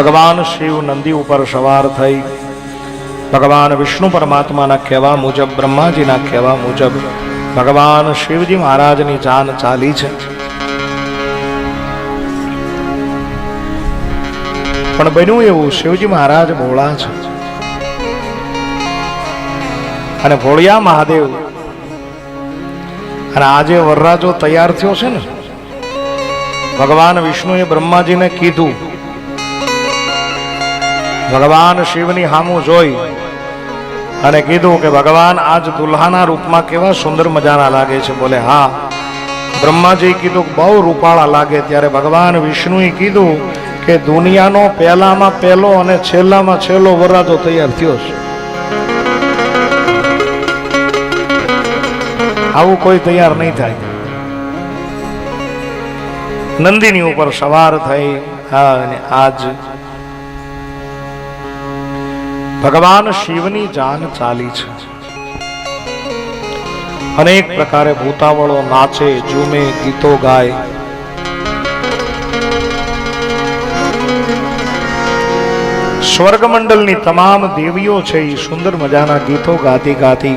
ભગવાન શિવ નંદી ઉપર સવાર થઈ. ભગવાન વિષ્ણુ પરમાત્માના કહેવા મુજબ, બ્રહ્માજીના કહેવા મુજબ, ભગવાન શિવજી મહારાજની જાન ચાલી છે. પણ બન્યું એવું, શિવજી મહારાજ ભોળા છે. અને ભોળિયા મહાદેવ. અને આજે વરરાજો તૈયાર થયો છે ને? ભગવાન વિષ્ણુએ બ્રહ્માજીને કીધું ભગવાન શિવની હામું જોઈ અને કીધું કે, ભગવાન, આજ દુલ્હાના રૂપમાં કેવા સુંદર મજાના લાગે છે. બોલે, હા. બ્રહ્માજી કીધું, બહુ રૂપાળા લાગે. ત્યારે ભગવાન વિષ્ણુએ કીધું કે, દુનિયાનો પહેલામાં પહેલો અને છેલ્લામાં છેલ્લો વરરાજો તૈયાર થયો છે. આવું કોઈ તૈયાર નહીં થાય. નંદિની ઉપર સવાર થઈ, હા, અને આજ ભગવાન શિવની જાન ચાલી છે. અનેક પ્રકારે ભૂતાવળો નાચે, ઝૂમે, ગીતો ગાય. સ્વર્ગમંડળની તમામ દેવીઓ છે એ સુંદર મજાના ગીતો ગાતી ગાતી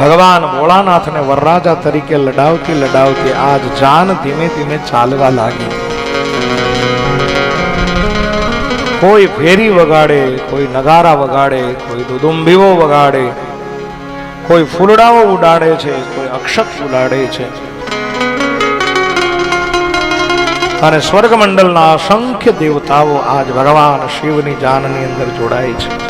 ભગવાન ભોળાનાથને વરરાજા તરીકે લડાવતી લડાવતી આજ જાન ધીમે ધીમે ચાલવા લાગી. કોઈ ફેરી વગાડે, કોઈ નગારા વગાડે, કોઈ દુદુંબીઓ વગાડે, કોઈ ફૂલડાઓ ઉડાડે છે, કોઈ અક્ષક ઉડાડે છે. અને સ્વર્ગમંડળના અસંખ્ય દેવતાઓ આજ ભગવાન શિવની જાનની અંદર જોડાય છે.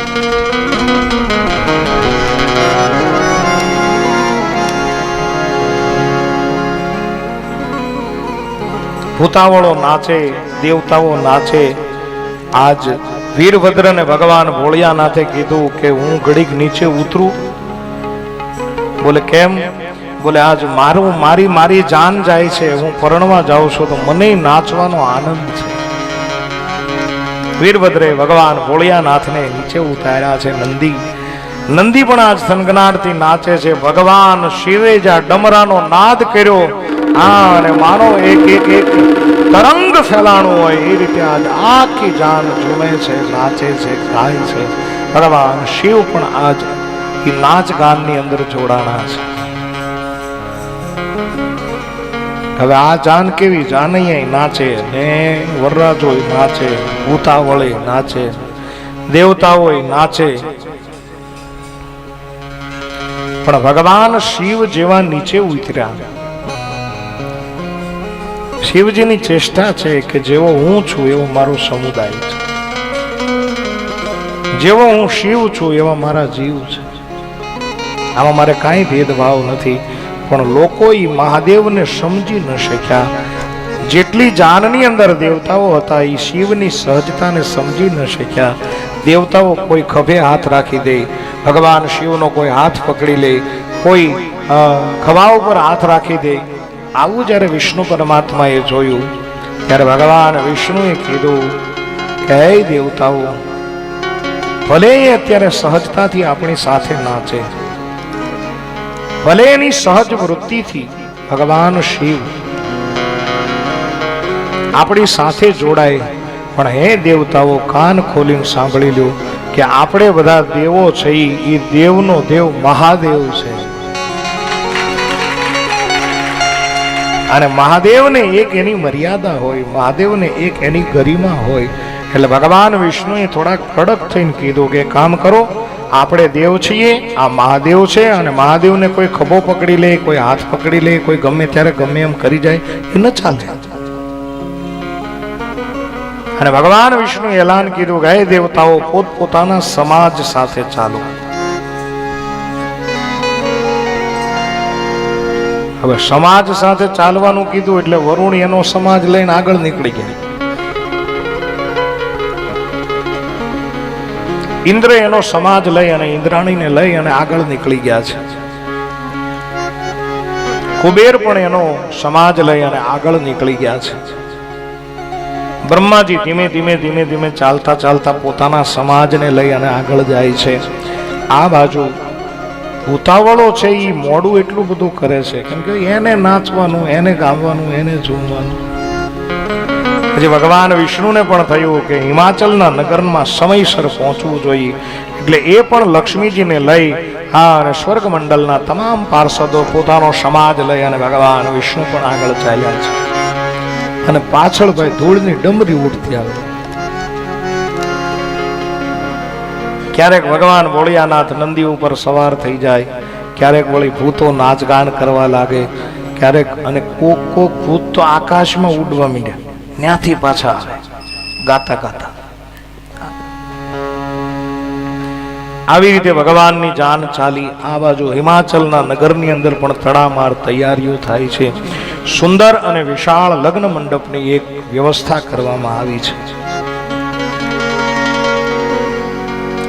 ભૂતાવળો નાચે, દેવતાઓ નાચે આજ વીરભદ્રને ભગવાન ભોળિયાનાથે કીધું કે હું ઘડીક નીચે ઉતરું. બોલે, કેમ? બોલે, આજ મારું, મારી મારી જાન જાય છે. હું પરણવા જાઉં છું તો મને નાચવાનો આનંદ છે. વીરભદ્રે ભગવાન ભોળિયાનાથને નીચે ઉતાર્યા છે. નંદી નંદી પણ આજ થનગનારથી નાચે છે. ભગવાન શિવે જ્યાં ડમરાનો નાદ કર્યો. હા, અને માનો એક એક એક તરંગ ફેલાણું હોય એ રીતે આજ આખી જાન ઝૂમે છે, નાચે છે, ગાય છે. ભગવાન શિવ પણ આજ એ નાચ ગાનની અંદર જોડાણા છે. હવે આ જાન કેવી? જાનૈયા નાચે ને વરરાજો નાચે, ભૂતાવળે નાચે, દેવતાઓ નાચે. પણ ભગવાન શિવ જેવા નીચે ઉતર્યા. શિવજીની ચેષ્ટા છે કે જેવો હું છું એવો મારો સમુદાય છે. જેવો હું શિવ છું એવા મારા જીવ છે. આમાં મારે કાંઈ ભેદભાવ નથી, પણ લોકો એ મહાદેવને સમજી ન શક્યા. જેટલી જાનની અંદર દેવતાઓ હતા એ શિવની સહજતાને સમજી ન શક્યા. દેવતાઓ કોઈ ખભે હાથ રાખી દે, ભગવાન શિવનો કોઈ હાથ પકડી લે, કોઈ ખભા ઉપર હાથ રાખી દે આવું જ્યારે વિષ્ણુ પરમાત્માએ જોયું, ત્યારે ભગવાન વિષ્ણુએ કીધું કે દેવતાઓ, ભલે એ અત્યારે સહજતાથી આપણી સાથે નાચે ભલે એની સહજ વૃત્તિથી ભગવાન શિવ આપણી સાથે જોડાય, પણ હે દેવતાઓ, કાન ખોલીને સાંભળી લો કે આપણે બધા દેવો છે એ દેવનો દેવ મહાદેવ છે. અને મહાદેવને એક એની મર્યાદા હોય, મહાદેવને એક એની ગરિમા હોય. એટલે ભગવાન વિષ્ણુએ થોડાક કડક થઈને કીધું કે, કામ કરો, આપણે દેવ છીએ, આ મહાદેવ છે અને મહાદેવને કોઈ ખભો પકડી લે, કોઈ હાથ પકડી લે, કોઈ ગમે ત્યારે ગમે એમ કરી જાય, એ ન ચાલે. અને ભગવાન વિષ્ણુ એલાન કીધું હે દેવતાઓ, પોતપોતાના સમાજ સાથે ચાલો. હવે સમાજ સાથે ચાલવાનું કીધું એટલે વરુણ એનો સમાજ લઈને આગળ નીકળી ગયા. ઇન્દ્ર એનો સમાજ લઈ અને ઇન્દ્રાણીને લઈ અને આગળ નીકળી ગયા છે. કુબેર પણ એનો સમાજ લઈ અને આગળ નીકળી ગયા છે. બ્રહ્માજી ધીમે ધીમે ધીમે ધીમે ચાલતા ચાલતા પોતાના સમાજને લઈ અને આગળ જાય છે. આ બાજુ ઉતાવળો છે એ મોડું એટલું બધું કરે છે. કેમ કે એને નાચવાનું, એને ગાવાનું, એને ઝૂમવાનું. પછી ભગવાન વિષ્ણુને પણ થયું કે હિમાચલના નગરમાં સમયસર પહોંચવું જોઈએ. એટલે એ પણ લક્ષ્મીજીને લઈ હા અને સ્વર્ગ મંડળના તમામ પાર્ષદો પોતાનો સમાજ લઈ અને ભગવાન વિષ્ણુ પણ આગળ ચાલ્યા છે. અને પાછળ ભાઈ ધૂળની ડમરી ઉઠતી આવે. ક્યારેક ભગવાન ભોળિયાનાથ નંદી ઉપર સવાર થઈ જાય, ક્યારેક વળી ભૂતો નાચગાન કરવા લાગે, ક્યારેક અને કોક કોક ભૂત તો આકાશમાં ઉડવા મીડે ત્યાંથી પાછા આવે, ગાતા ગાતા. આવી રીતે ભગવાનની જાન ચાલી આ બાજુ હિમાચલના નગરની અંદર પણ તડામાર તૈયારીઓ થાય છે, સુંદર અને વિશાળ લગ્ન મંડપની એક વ્યવસ્થા કરવામાં આવી છે.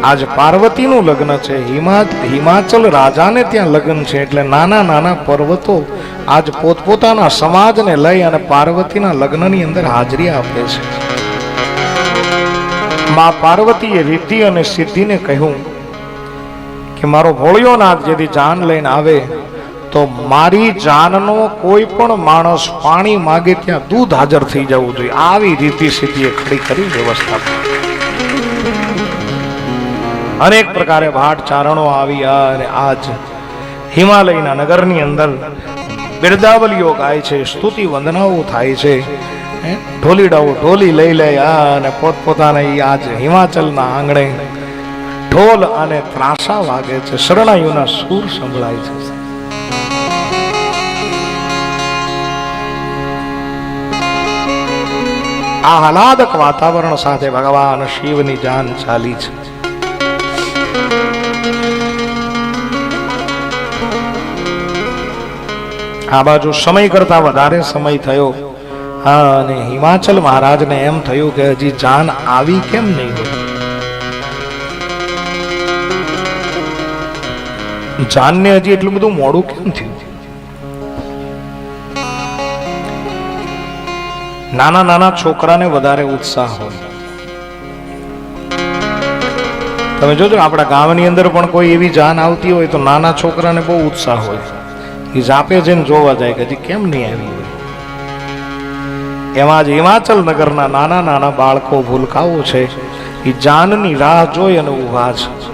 આજ પાર્વતીનું લગ્ન છે. હિમા હિમાચલ રાજાને ત્યાં લગ્ન છે. એટલે નાના નાના પર્વતો આજ પોતપોતાના સમાજને લઈ અને પાર્વતીના લગ્નની અંદર હાજરી આપે છે. મા પાર્વતીએ રિદ્ધિ અને સિદ્ધિને કહ્યું કે મારો ભોળિયો નાથ જેથી જાન લઈને આવે, તો મારી જાનનો કોઈ પણ માણસ પાણી માગે ત્યાં દૂધ હાજર થઈ જવું જોઈએ. આવી રીતિ સિદ્ધિએ ખડી કરી વ્યવસ્થા અનેક પ્રકારે ભાટ ચારણો આવ્યા અને આજ હિમાલયના નગરની અંદર બિરદાવલીઓ ગાય છે, સ્તુતિ વંદનાઓ થાય છે? ઢોલીડાઓ ઢોલી લઈ લે આ અને પોતપોતાને આજ હિમાચલના આંગણે ઢોલ અને ત્રાસા વાગે છે, શરણાઈઓના સૂર સંભળાય છે. આહલાદક વાતાવરણ સાથે ભગવાન શિવની જાન ચાલી છે. આ બાજુ સમય કરતા વધારે સમય થયો. હા, અને હિમાચલ મહારાજને એમ થયું કે હજી જાન આવી કેમ નહીં જાનને હજી એટલું બધું મોડું કેમ થયું? નાના નાના છોકરાને વધારે ઉત્સાહ હોય. તમે જોજો, આપણા ગામની અંદર પણ કોઈ એવી જાન આવતી હોય તો નાના છોકરાને બહુ ઉત્સાહ હોય. એ જાપે જઈને જોવા જાય કે હજી કેમ નહીં આવી? એમાં જ હિમાચલ નગરના નાના નાના બાળકો ભૂલકાઓ છે. એ જાનની રાહ જોઈ અને ઊભા છે.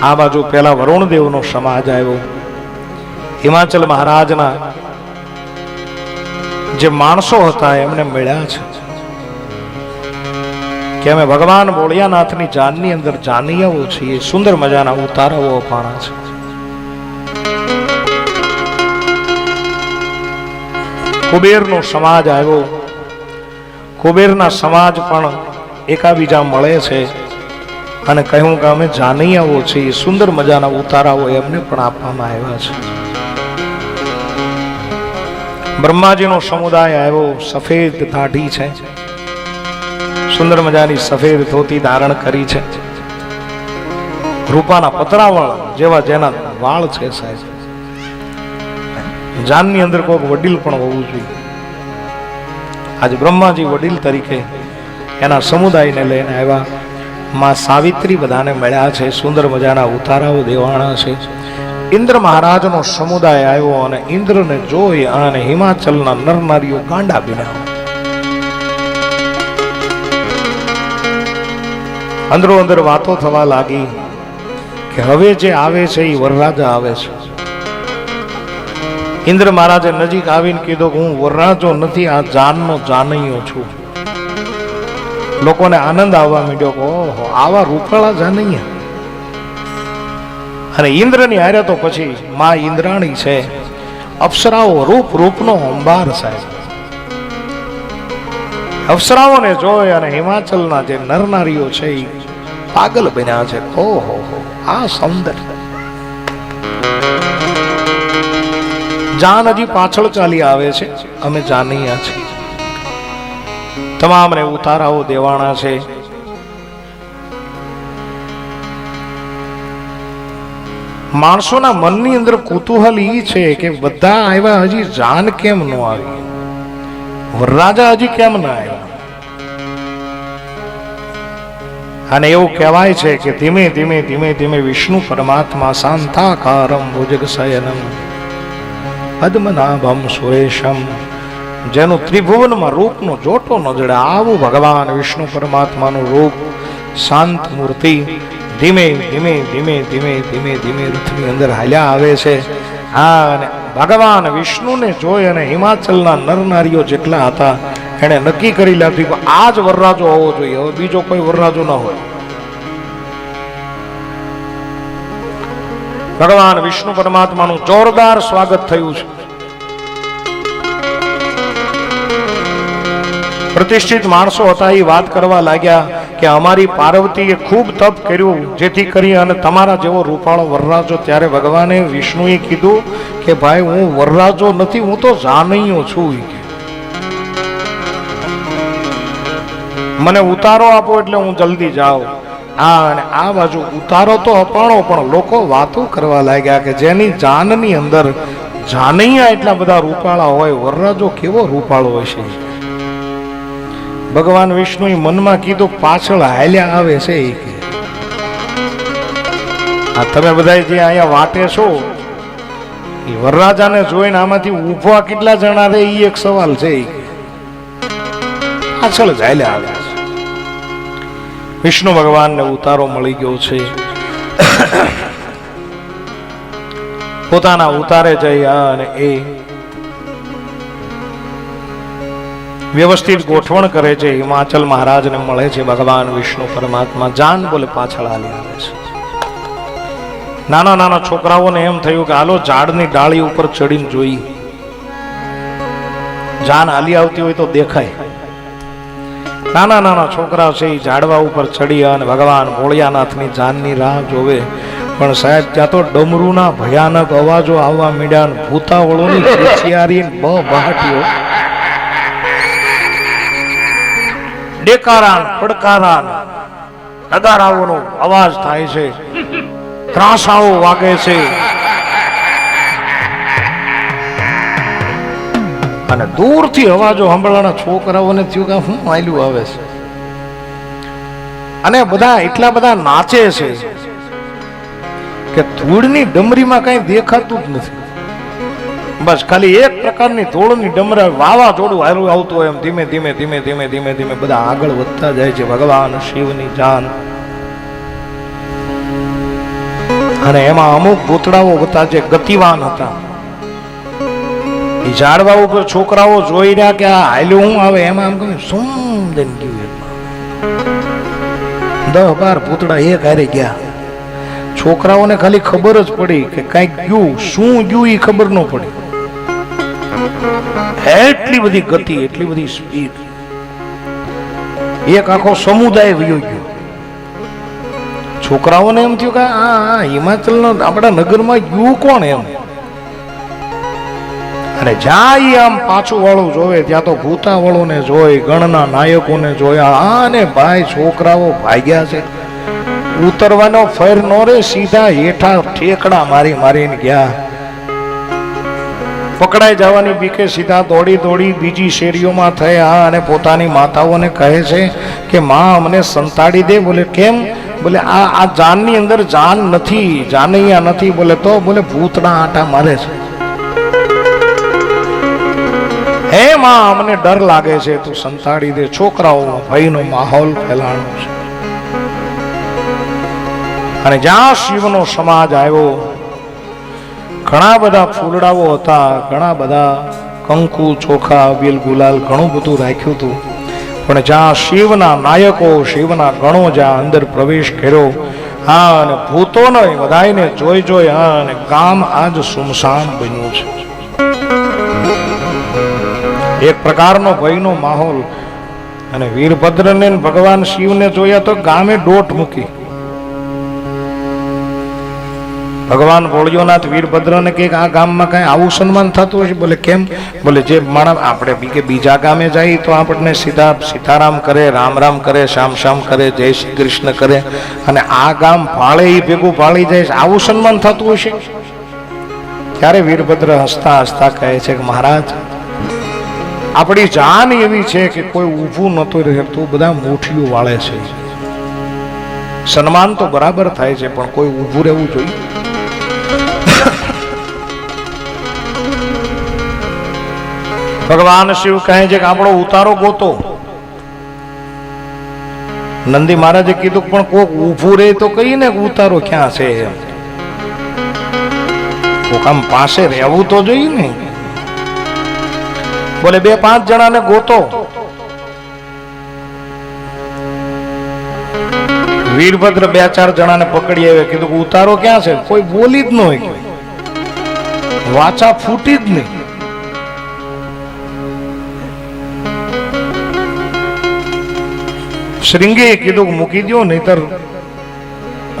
આ બાજુ પેલા વરુણદેવનો સમાજ આવ્યો. હિમાચલ મહારાજના જે માણસો હતા એમને મળ્યા છે. કે અમે ભગવાન ભોળિયાનાથની જાનની અંદર જાનૈયાઓ છીએ, સુંદર મજાના ઉતારાઓ અપાણા છે. કુબેરનો સમાજ આવ્યો. કુબેરના સમાજ પણ એકાબીજા મળે છે અને કહ્યું કે અમે જાનૈયાઓ છીએ, સુંદર મજાના ઉતારાઓ એમને પણ આપવામાં આવ્યા છે. બ્રહ્માજીનો સમુદાય આવ્યો, સફેદ દાઢી છે. સુંદર મજાની સફેદ ધોતી ધારણ કરી છે. રૂપાના પતરાવાળ જેવા જેના વાળ છે સાહેબ. જાનની અંદર કોઈક વડીલ પણ હોવું જોઈએ. આજે બ્રહ્માજી વડીલ તરીકે એના સમુદાયને લઈને આવ્યા. માં સાવિત્રી બધાને મળ્યા છે, સુંદર મજાના ઉતારાઓ દેવાણા છે. ઇન્દ્ર મહારાજનો સમુદાય આવ્યો અને ઇન્દ્રને જોઈ અને હિમાચલના નર નારીઓ ગાંડા બન્યા. અંદરો અંદર વાતો થવા લાગી કે હવે જે આવે છે એ વરરાજા આવે છે. ઇન્દ્ર મહારાજે નજીક આવીને કીધું કે હું વરરાજો નથી, આ જાનનો જાનૈયો છું. લોકોને આનંદ આવવા માંડ્યો કે ઓહો, આવા રૂપાળા જાનૈયા. અને ઇન્દ્રની હારે તો પછી મા ઇન્દ્રાણી છે. અપ્સરાઓ રૂપ, રૂપનો અંબાર સાહેબ. અપ્સરાઓને જોઈ અને હિમાચલના જે નરનારીઓ છે એ પાગલ બન્યા છે. હો હો હો આ સૌંદર્ય જાન હજી પાછળ ચાલી આવે છે. અમે જાનૈયા છીએ. તમામને ઉતારાઓ દેવાણા છે. માણસોના મનની અંદર કુતૂહલ ઈ છે કે બધા આવ્યા હજી જાન કેમ ન આવી? વરરાજા હજી કેમ ના આવ્યા? અને એવું કહેવાય છે કે ધીમે ધીમે ધીમે ધીમે વિષ્ણુ પરમાત્મા શાંતાકારમ ભુજગ શયનમ પદ્મનાભમ સુરેશમ, જેનું ત્રિભુવનમાં રૂપનો જોટો ન આવું ભગવાન વિષ્ણુ પરમાત્માનું રૂપ, શાંત મૂર્તિ ધીમે ધીમે ધીમે ધીમે ધીમે ધીમે રથની અંદર હાલ્યા આવે છે. હા, અને ભગવાન વિષ્ણુને જોઈ અને હિમાચલના નરનારીઓ જેટલા હતા એણે નક્કી કરી લીધું કે આ જ વરરાજો હોવો જોઈએ, હવે બીજો કોઈ વરરાજો ન હોય. ભગવાન વિષ્ણુ પરમાત્માનું જોરદાર સ્વાગત થયું છે. પ્રતિષ્ઠિત માણસો હતા, એ વાત કરવા લાગ્યા કે અમારી પાર્વતીએ ખૂબ તપ કર્યું, જેથી કરી અને તમારા જેવો રૂપાળો વરરાજો. ત્યારે ભગવાને વિષ્ણુએ કીધું કે ભાઈ, હું વરરાજો નથી, હું તો જાનૈયો છું. મને ઉતારો આપો એટલે હું જલ્દી જાઉં. આ અને આ બાજુ ઉતારો તો અપાણો, પણ લોકો વાતો કરવા લાગ્યા કે જેની જાનની અંદર જાનૈયા એટલા બધા રૂપાળા હોય, વરરાજો કેવો રૂપાળો છે? ભગવાન વિષ્ણુએ મનમાં કીધું, પાછળ હાલ્યા આવે છે એ કે. આ તમે બધા જે અહીંયા વાટે છો, એ વરરાજાને જોઈને આમાંથી ઊભવા કેટલા જણા રે એ એક સવાલ છે. પાછળ જ હાલ્યા આવે. વિષ્ણુ ભગવાનને ઉતારો મળી ગયો છે. પોતાના ઉતારે જઈ અને એ વ્યવસ્થિત ગોઠવણ કરે છે, હિમાચલ મહારાજને મળે છે, ભગવાન વિષ્ણુ પરમાત્મા જાન બોલે પાછળ હાલી આવે છે. નાના નાના છોકરાઓને એમ થયું કે હાલો ઝાડની ડાળી ઉપર ચડીને જોઈ. જાન હાલી આવતી હોય તો દેખાય. નાના નાના છોકરા છે એ ઝાડવા ઉપર ચડી અને ભગવાન ભોળિયાનાથની જાનની રાહ જોવે. પણ સાહેબ, ત્યાં તો ડમરૂના ભયાનક અવાજો આવવા મીડ્યા ને ભૂતાવળોની ખીચિયારી બ બહાટીઓ. ડેકારા પડકારા નગારાઓનો અવાજ થાય છે. ત્રાસાઓ વાગે છે. અને દૂરથી અવાજો સાંભળવાના છોકરાઓને થયું કે હું માયલું આવે છે. અને બધા એટલા બધા નાચે છે કે ધૂળની ડમરીમાં કઈ દેખાતું જ નથી. બસ ખાલી એક પ્રકારની ધૂળની ડમરા વાવાઝોડું હારું આવતું હોય એમ ધીમે ધીમે ધીમે ધીમે ધીમે ધીમે બધા આગળ વધતા જાય છે ભગવાન, શિવની જાન. અને એમાં અમુક ભૂતડાઓ હતા જે ગતિવાન હતા. એ ઝાડવા ઉપર છોકરાઓ જોઈ રહ્યા કે આ હાલ્યું હું આવે, એમાં આમ કહ્યું શું દઈને ગયું દસ બાર પૂતળા એક હારે ગયા. છોકરાઓને ખાલી ખબર જ પડી કે કાંઈક ગયું, શું ગયું એ ખબર ન પડી. એટલી બધી ગતિ, એટલી બધી સ્પીડ એક આખો સમુદાય વયો ગયો. છોકરાઓને એમ થયું કે આ હિમાચલનો આપણા નગરમાં ગયું કોણ એમ? અને જ્યાં આમ પાછું વાળું જોવે, ત્યાં તો ભૂતાવાળોને જોઈ ગણના નાયકોને જોયા અને ભાઈ છોકરાઓ ભાગ્યા છે. ઉતરવાનો ફેર નો રે, સીધા હેઠા ઠેકડા મારી મારીને ગયા. પકડાઈ જવાની બીકે સીધા દોડી દોડી બીજી શેરીઓમાં થયા અને પોતાની માતાઓને કહે છે કે, માં, અમને સંતાડી દે. બોલે, કેમ? બોલે, આ આ જાનની અંદર જાન નથી, જાનૈયા નથી. બોલે, તો? બોલે, ભૂતના આટા મારે છે. હે માં અમને ડર લાગે છે, તું સંતાડી દે. છોકરાઓ, ભયનો માહોલ ફેલાણો છે. અને જ્યાં શિવનો સમાજ આવ્યો, ઘણા બધા ફૂલડાઓ હતા, ઘણા બધા કંકુ, ચોખા બિલ ગુલાલ, ઘણું બધું રાખ્યું હતું. પણ જ્યાં શિવના નાયકો, શિવના ગણો જ્યાં અંદર પ્રવેશ કર્યો હા અને ભૂતોને બધાને જોઈ જોઈ હા અને ગામ આજ સુમસાન બન્યું છે. એક પ્રકારનો ભયનો માહોલ. અને વીરભદ્રને ભગવાન શિવને જોયા તો ગામે દોટ મૂકી. ભગવાન ભોળિયોનાથ વીરભદ્રને કે આ ગામમાં કઈ આવું સન્માન થતું હશે? બોલે, કેમ? બોલે, જે માણસ, આપણે કે બીજા ગામે જાય તો આપણને સીધા સીતારામ કરે, રામ રામ કરે, શ્યામ શામ કરે, જય શ્રી કૃષ્ણ કરે. અને આ ગામ ભાળે એ ભેગું ભાળી જાય આવું સન્માન થતું હશે? ત્યારે વીરભદ્ર હસતા હસતા કહે છે કે, મહારાજ આપણી જાન એવી છે કે કોઈ ઊભું નતું રહેતું, બધા મુઠીઓ વાળે છે. સન્માન તો બરાબર થાય છે, પણ કોઈ ઊભું રહેવું જોઈએ? ભગવાન શિવ કહે છે કે આપણો ઉતારો ગોતો. નંદી મહારાજે કીધું, પણ કોક ઊભું રહે તો કહીએ ને ઉતારો ક્યાં છે. કોક આમ પાસે રહેવું તો જોઈએ ને. બોલે, બે પાંચ જણાને ગોતો. વીરભદ્ર બે ચાર જણાને પકડી આવે કીધું ઉતારો ક્યાં છે? કોઈ બોલી જ ન હોય વાચા ફૂટી જ નહીં. શ્રીંગે કીધું મૂકી દો નહીતર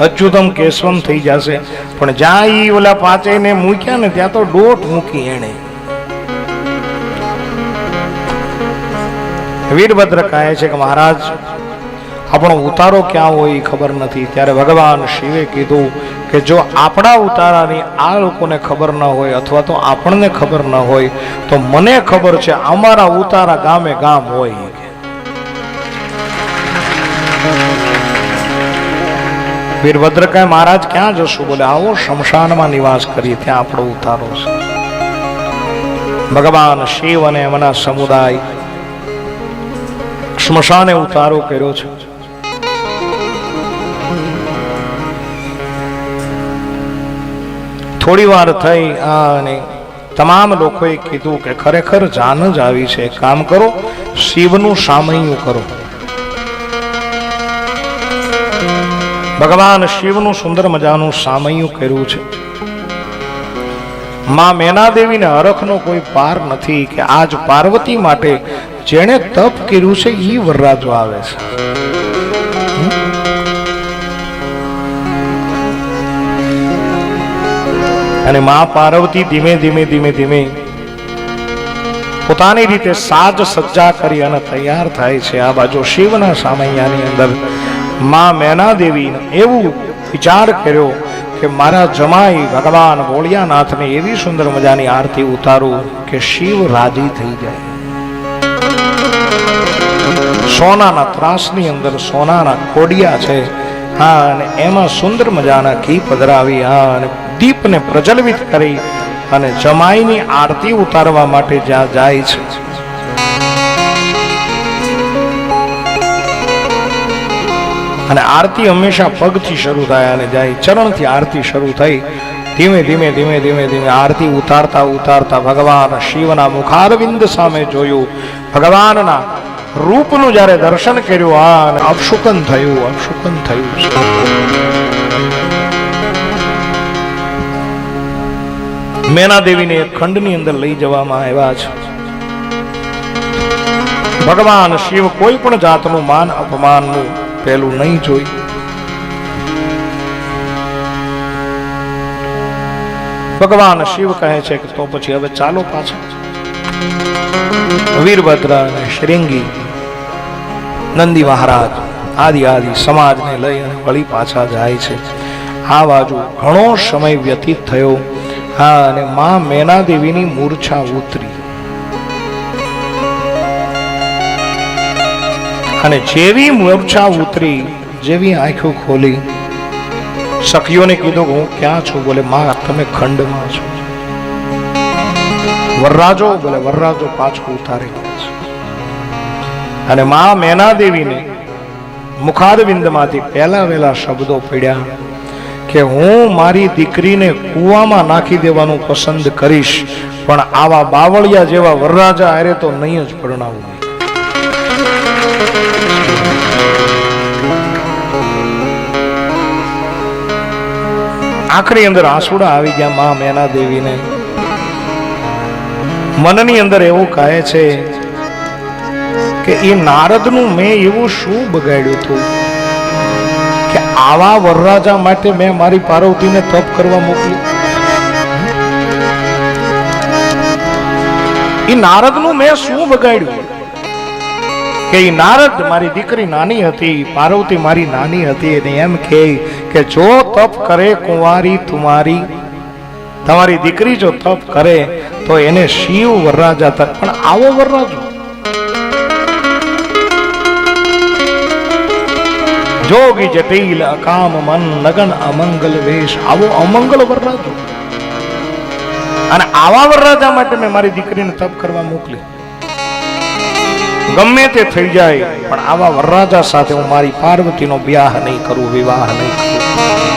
અચ્યુતમ કેશવમ થઈ જશે. પણ જ્યાં એ ઓલા પાંચે ને મૂક્યા ને, ત્યાં તો ડોટ મૂકી એને વીરભદ્ર કહે છે કે મહારાજ, આપણો ઉતારો ક્યાં હોય એ ખબર નથી. ત્યારે ભગવાન શિવે કીધું કે જો આપણા ઉતારાની આ લોકોને ખબર ન હોય અથવા તો આપણને ખબર ન હોય, તો મને ખબર છે અમારા ઉતારા ગામે ગામ હોય. વીરભદ્ર કહે, મહારાજ, ક્યાં જશું? બોલે, આવો શમશાનમાં નિવાસ કરીએ, ત્યાં આપણો ઉતારો છે. ભગવાન શિવ અને એમના સમુદાય સ્મશાને ઉતારો કર્યો છે. થોડી વાર થઈ અને તમામ લોકોએ કીધું કે ખરેખર જાન જ આવી છે. કામ કરો, શિવનું સામયું કરો. ભગવાન શિવનું સુંદર મજાનું સામયું કર્યું છે. માં મેના હરખનો કોઈ પાર નથી કે આજ પાર્વતી માટે જેણે તપ કર્યું છે, ઈ વરરાજો આવે છે. અને મા પાર્વતી ધીમે ધીમે ધીમે ધીમે પોતાની રીતે સાજ સજ્જા કરી અને તૈયાર થાય છે. આ બાજુ શિવના સામૈયાની અંદર મા મેના દેવી એવું વિચાર કર્યો કે મારા જમાઈ ભગવાન ભોળિયાનાથને એવી સુંદર મજાની આરતી ઉતારું કે શિવ રાજી થઈ જાય. સોનાના ત્રાસની અંદર સોનાના કોડિયા છે. હા, અને એમાં સુંદર મજાના ઘી પધરાવી, હા, અને દીપને પ્રજ્વલિત કરી અને જમાઈની આરતી ઉતારવા માટે જ્યાં જાય છે. અને આરતી હંમેશા પગથી શરૂ થાય અને જાય, ચરણથી આરતી શરૂ થઈ. ધીમે ધીમે ધીમે ધીમે ધીમે આરતી ઉતારતા ઉતારતા ભગવાન શિવના મુખારવિંદ સામે જોયું. ભગવાનના રૂપનું જ્યારે દર્શન કર્યું આ અપશુકન થયું અપશુકન થયું છે. મેના દેવીને એક ખંડની અંદર લઈ જવામાં આવ્યા છે. ભગવાન શિવ કોઈ પણ જાતનું માન અપમાનનું પેલું નહીં જોઈ. ભગવાન શિવ કહે છે કે તો પછી હવે ચાલો પાછા. વીરભદ્ર અને શ્રીંગી નંદી મહારાજ, આદિ આદિ સમાજને લઈ અને વળી પાછા જાય છે. આ બાજુ ઘણો સમય વ્યતીત થયો. હા, અને મા મેના મૂર્છા ઉતરી. અને જેવી મૂર્છા ઉતરી, જેવી આંખો ખોલી, સખીઓને કીધું હું ક્યાં છું? બોલે, મા, તમે ખંડમાં છો. વરરાજો, બોલે, વરરાજો પાછો ઉતારી. અને મા મેના દેવીને મુખારવિંદમાંથી પહેલા વહેલા શબ્દો પડ્યા કે હું મારી દીકરીને કૂવામાં નાખી દેવાનું પસંદ કરીશ, પણ આવા બાવળિયા જેવા વરરાજા આરે તો નહીં જ પરણાવું આખરી અંદર આંસુડા આવી ગયા મા મેના દેવીને મનની અંદર એવું કહે છે કે એ નારદનું મેં એવું શું બગાડ્યું હતું કે આવા વરરાજા માટે મેં મારી પાર્વતીને તપ કરવા મોકલી. એ નારદનું મેં શું બગાડ્યું? કે એ નારદ મારી દીકરી નાની હતી, પાર્વતી મારી નાની હતી અને એમ કહે કે જો તપ કરે કુંવારી તુમારી, તમારી દીકરી જો તપ કરે તો એને શિવ વરરાજા તક પણ આવો વરરાજો. જોગી જટિલ અકામ મન નગન અમંગલ વેશ આવો અમંગલ વરરાજો અને આવા વરરાજા માટે મેં મારી દીકરીને તપ કરવા મોકલી. ગમે તે થઈ જાય, પણ આવા વરરાજા સાથે હું મારી પાર્વતીનો બ્યાહ નહીં કરું, વિવાહ નહીં કરું.